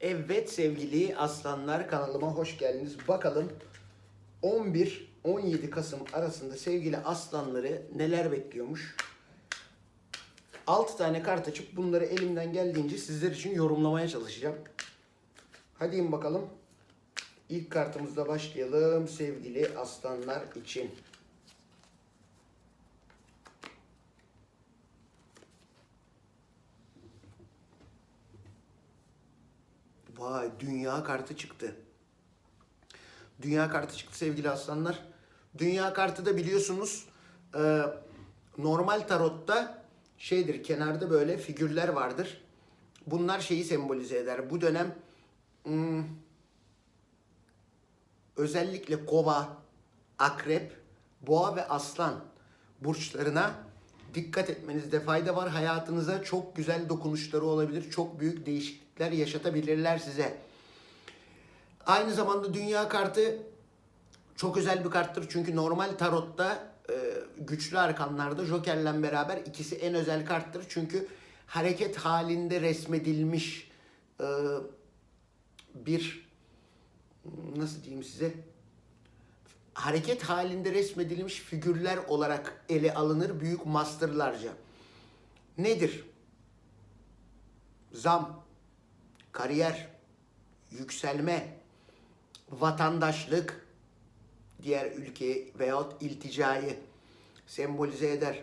Evet sevgili aslanlar kanalıma hoş geldiniz. Bakalım 11-17 Kasım arasında sevgili aslanları neler bekliyormuş. 6 tane kart açıp bunları elimden geldiğince sizler için yorumlamaya çalışacağım. Hadi bakalım. İlk kartımızla başlayalım sevgili aslanlar için. Vay dünya kartı çıktı. Dünya kartı çıktı sevgili aslanlar. Dünya kartı da biliyorsunuz e, normal tarotta şeydir kenarda böyle figürler vardır. Bunlar şeyi sembolize eder. Bu dönem hmm, özellikle kova, akrep, boğa ve aslan burçlarına dikkat etmenizde fayda var. Hayatınıza çok güzel dokunuşları olabilir. Çok büyük değişiklikler yaşatabilirler size. Aynı zamanda dünya kartı çok özel bir karttır. Çünkü normal tarotta e, güçlü arkanlarda Joker'le beraber ikisi en özel karttır. Çünkü hareket halinde resmedilmiş e, bir nasıl diyeyim size hareket halinde resmedilmiş figürler olarak ele alınır büyük masterlarca. Nedir? Zam, kariyer, yükselme, vatandaşlık, diğer ülke veyahut ilticayı sembolize eder.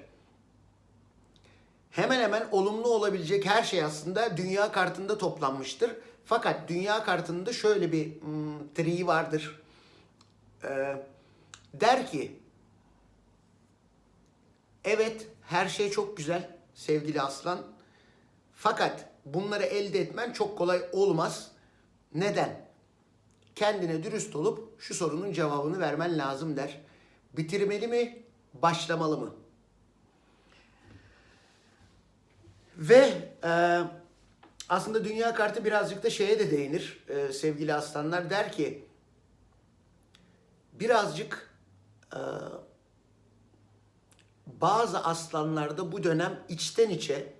Hemen hemen olumlu olabilecek her şey aslında dünya kartında toplanmıştır. Fakat dünya kartında şöyle bir hmm, triği vardır. Ee, der ki evet her şey çok güzel sevgili aslan fakat bunları elde etmen çok kolay olmaz. Neden? Kendine dürüst olup şu sorunun cevabını vermen lazım der. Bitirmeli mi? Başlamalı mı? Ve e, aslında dünya kartı birazcık da şeye de değinir e, sevgili aslanlar. Der ki birazcık e, bazı aslanlarda bu dönem içten içe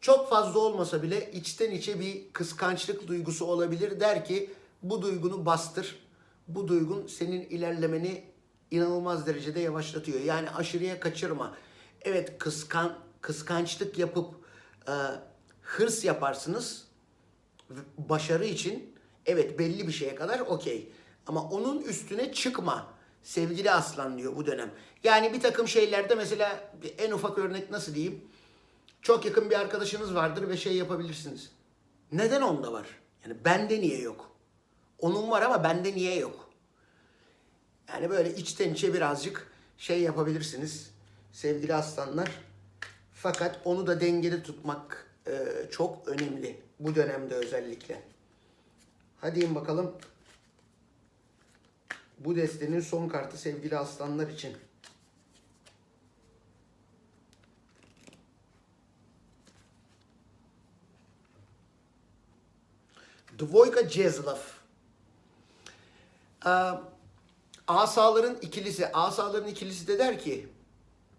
çok fazla olmasa bile içten içe bir kıskançlık duygusu olabilir. Der ki bu duygunu bastır. Bu duygun senin ilerlemeni inanılmaz derecede yavaşlatıyor. Yani aşırıya kaçırma. Evet kıskan kıskançlık yapıp e, hırs yaparsınız başarı için evet belli bir şeye kadar okey. Ama onun üstüne çıkma sevgili aslan diyor bu dönem. Yani bir takım şeylerde mesela en ufak örnek nasıl diyeyim? Çok yakın bir arkadaşınız vardır ve şey yapabilirsiniz. Neden onda var? Yani bende niye yok? Onun var ama bende niye yok? Yani böyle içten içe birazcık şey yapabilirsiniz sevgili aslanlar. Fakat onu da dengede tutmak e, çok önemli bu dönemde özellikle. Hadi in bakalım. Bu destenin son kartı sevgili aslanlar için. Dvoyka Cezlov. Asaların ikilisi, asaların ikilisi de der ki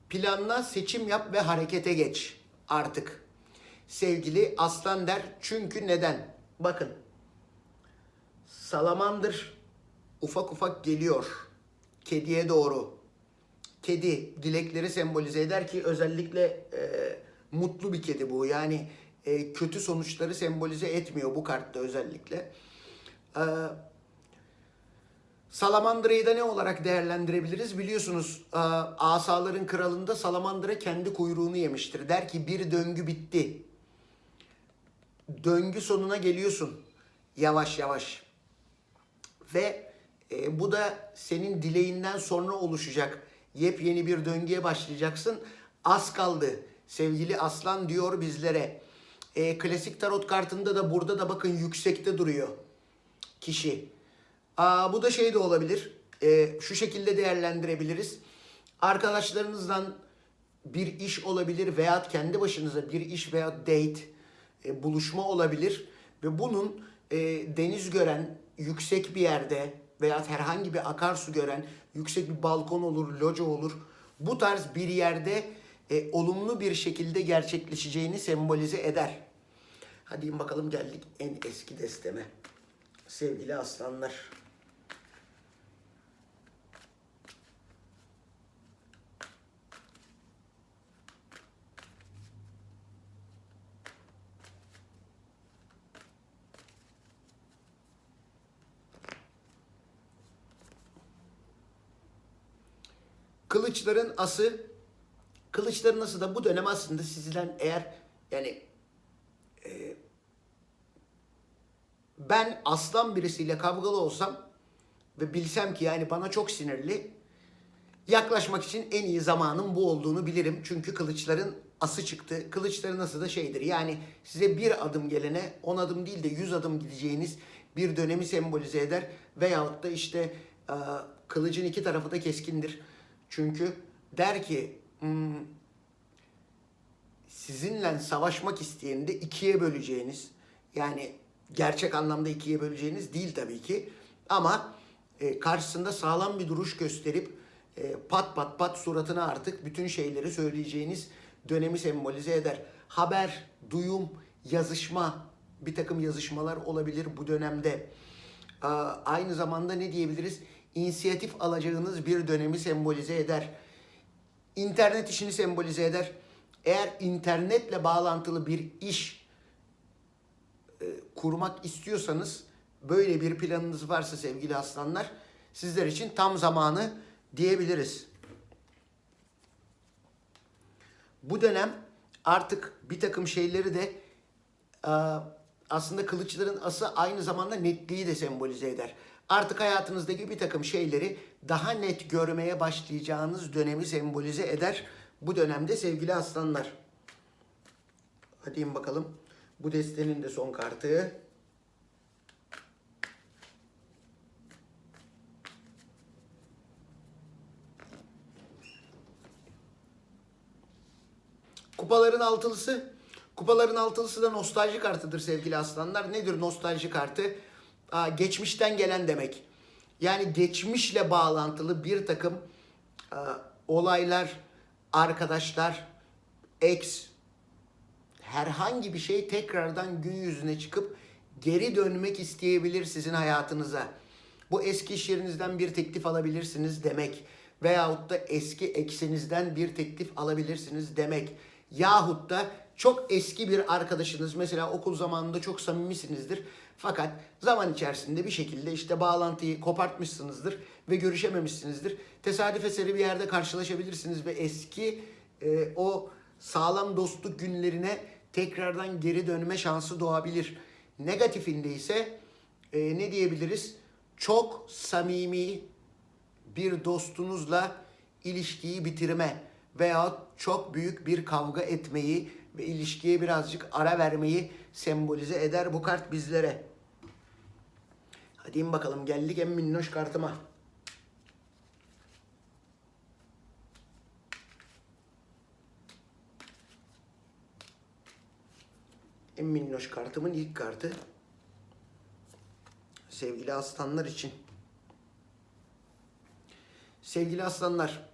planla seçim yap ve harekete geç artık. Sevgili aslan der çünkü neden? Bakın salamandır ufak ufak geliyor kediye doğru. Kedi dilekleri sembolize eder ki özellikle e, mutlu bir kedi bu. Yani e, kötü sonuçları sembolize etmiyor bu kartta özellikle. E, Salamandıra'yı da ne olarak değerlendirebiliriz? Biliyorsunuz e, asaların kralında Salamandıra kendi kuyruğunu yemiştir. Der ki bir döngü bitti. Döngü sonuna geliyorsun yavaş yavaş. Ve e, bu da senin dileğinden sonra oluşacak. Yepyeni bir döngüye başlayacaksın. Az kaldı sevgili aslan diyor bizlere. E, klasik tarot kartında da burada da bakın yüksekte duruyor kişi. Aa, bu da şey de olabilir. E, şu şekilde değerlendirebiliriz. Arkadaşlarınızdan bir iş olabilir veya kendi başınıza bir iş veya date, e, buluşma olabilir. Ve bunun e, deniz gören, yüksek bir yerde veya herhangi bir akarsu gören, yüksek bir balkon olur, loca olur. Bu tarz bir yerde e, olumlu bir şekilde gerçekleşeceğini sembolize eder. Hadi bakalım geldik en eski desteme. Sevgili aslanlar. Kılıçların ası, kılıçların ası da bu dönem aslında sizden eğer yani e, ben aslan birisiyle kavgalı olsam ve bilsem ki yani bana çok sinirli yaklaşmak için en iyi zamanın bu olduğunu bilirim. Çünkü kılıçların ası çıktı. Kılıçların ası da şeydir. Yani size bir adım gelene on adım değil de yüz adım gideceğiniz bir dönemi sembolize eder. Veyahut da işte e, kılıcın iki tarafı da keskindir. Çünkü der ki "Hmm, sizinle savaşmak isteyeni de ikiye böleceğiniz yani gerçek anlamda ikiye böleceğiniz değil tabii ki ama e, karşısında sağlam bir duruş gösterip e, pat pat pat suratına artık bütün şeyleri söyleyeceğiniz dönemi sembolize eder. Haber, duyum, yazışma, bir takım yazışmalar olabilir bu dönemde. Aa, Aynı zamanda ne diyebiliriz? İnisiyatif alacağınız bir dönemi sembolize eder. İnternet işini sembolize eder. Eğer internetle bağlantılı bir iş e, kurmak istiyorsanız böyle bir planınız varsa sevgili aslanlar sizler için tam zamanı diyebiliriz. Bu dönem artık bir takım şeyleri de e, aslında kılıçların ası aynı zamanda netliği de sembolize eder. Artık hayatınızdaki bir takım şeyleri daha net görmeye başlayacağınız dönemi sembolize eder. Bu dönemde sevgili aslanlar. Hadi bakalım. Bu destenin de son kartı. Kupaların altılısı. Kupaların altılısı da nostalji kartıdır sevgili aslanlar. Nedir nostalji kartı? Aa, geçmişten gelen demek. Yani geçmişle bağlantılı bir takım aa, olaylar, arkadaşlar, ex, herhangi bir şey tekrardan gün yüzüne çıkıp geri dönmek isteyebilir sizin hayatınıza. Bu eski iş yerinizden bir teklif alabilirsiniz demek. Veyahut da eski eksinizden bir teklif alabilirsiniz demek. Yahut da çok eski bir arkadaşınız mesela okul zamanında çok samimisinizdir. Fakat zaman içerisinde bir şekilde işte bağlantıyı kopartmışsınızdır ve görüşememişsinizdir. Tesadüf eseri bir yerde karşılaşabilirsiniz ve eski e, o sağlam dostluk günlerine tekrardan geri dönme şansı doğabilir. Negatifinde ise e, ne diyebiliriz? Çok samimi bir dostunuzla ilişkiyi bitirme veya çok büyük bir kavga etmeyi ve ilişkiye birazcık ara vermeyi sembolize eder bu kart bizlere. Hadi in bakalım geldik en minnoş kartıma. En minnoş kartımın ilk kartı. Sevgili aslanlar için. Sevgili aslanlar,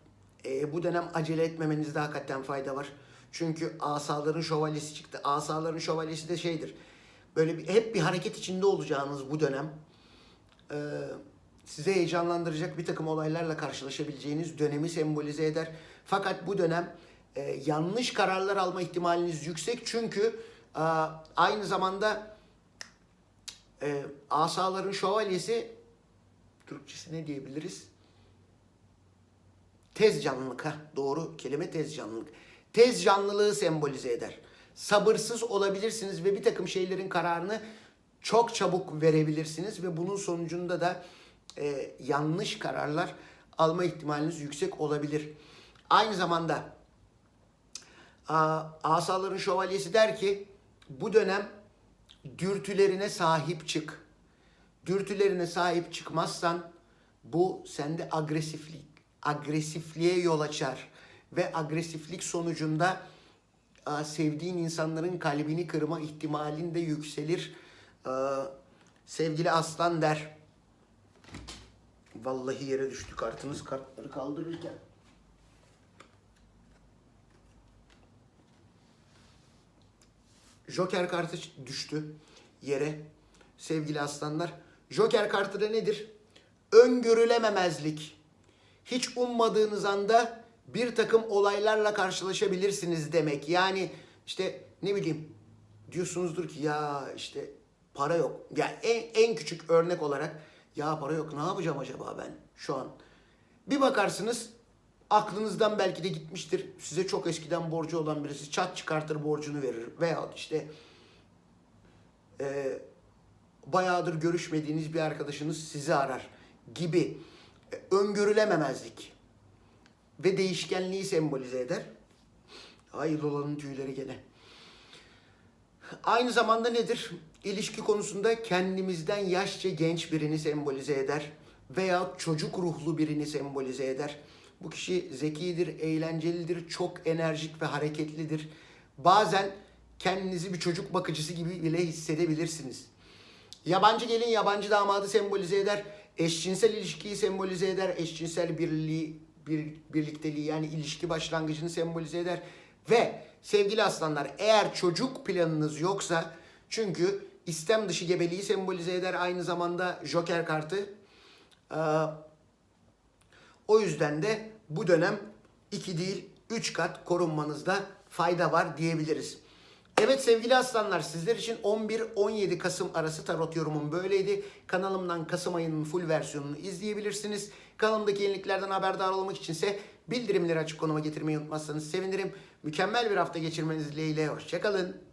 e, bu dönem acele etmemenizde hakikaten fayda var. Çünkü asaların şövalyesi çıktı. Asaların şövalyesi de şeydir. Böyle bir, hep bir hareket içinde olacağınız bu dönem. e, size heyecanlandıracak bir takım olaylarla karşılaşabileceğiniz dönemi sembolize eder. Fakat bu dönem e, yanlış kararlar alma ihtimaliniz yüksek. Çünkü e, aynı zamanda e, asaların şövalyesi Türkçesi ne diyebiliriz? Tez canlılık ha doğru kelime tez canlılık. Tez canlılığı sembolize eder. Sabırsız olabilirsiniz ve bir takım şeylerin kararını çok çabuk verebilirsiniz ve bunun sonucunda da e, yanlış kararlar alma ihtimaliniz yüksek olabilir. Aynı zamanda a, asaların şövalyesi der ki bu dönem dürtülerine sahip çık. Dürtülerine sahip çıkmazsan bu sende agresiflik, agresifliğe yol açar ve agresiflik sonucunda e, sevdiğin insanların kalbini kırma ihtimalin de yükselir. E, Sevgili aslan der. Vallahi yere düştü kartınız kartları kaldırırken. Joker kartı düştü yere sevgili aslanlar. Joker kartı da nedir? Öngörülememezlik. Hiç ummadığınız anda bir takım olaylarla karşılaşabilirsiniz demek. Yani işte ne bileyim diyorsunuzdur ki ya işte para yok. Yani en, en küçük örnek olarak ya para yok ne yapacağım acaba ben şu an? Bir bakarsınız aklınızdan belki de gitmiştir. Size çok eskiden borcu olan birisi çat çıkartır borcunu verir. Veya işte e, bayağıdır görüşmediğiniz bir arkadaşınız sizi arar gibi e, öngörülememezlik ve değişkenliği sembolize eder. Ay dolanın tüyleri gene. Aynı zamanda nedir? İlişki konusunda kendimizden yaşça genç birini sembolize eder veya çocuk ruhlu birini sembolize eder. Bu kişi zekidir, eğlencelidir, çok enerjik ve hareketlidir. Bazen kendinizi bir çocuk bakıcısı gibi bile hissedebilirsiniz. Yabancı gelin yabancı damadı sembolize eder. Eşcinsel ilişkiyi sembolize eder. Eşcinsel birliği, bir, birlikteliği yani ilişki başlangıcını sembolize eder. Ve sevgili aslanlar eğer çocuk planınız yoksa çünkü istem dışı gebeliği sembolize eder aynı zamanda Joker kartı. Ee, o yüzden de bu dönem 2 değil 3 kat korunmanızda fayda var diyebiliriz. Evet sevgili aslanlar sizler için 11-17 Kasım arası tarot yorumum böyleydi. Kanalımdan Kasım ayının full versiyonunu izleyebilirsiniz. Kanalımdaki yeniliklerden haberdar olmak içinse bildirimleri açık konuma getirmeyi unutmazsanız sevinirim. Mükemmel bir hafta geçirmeniz dileğiyle. Hoşçakalın.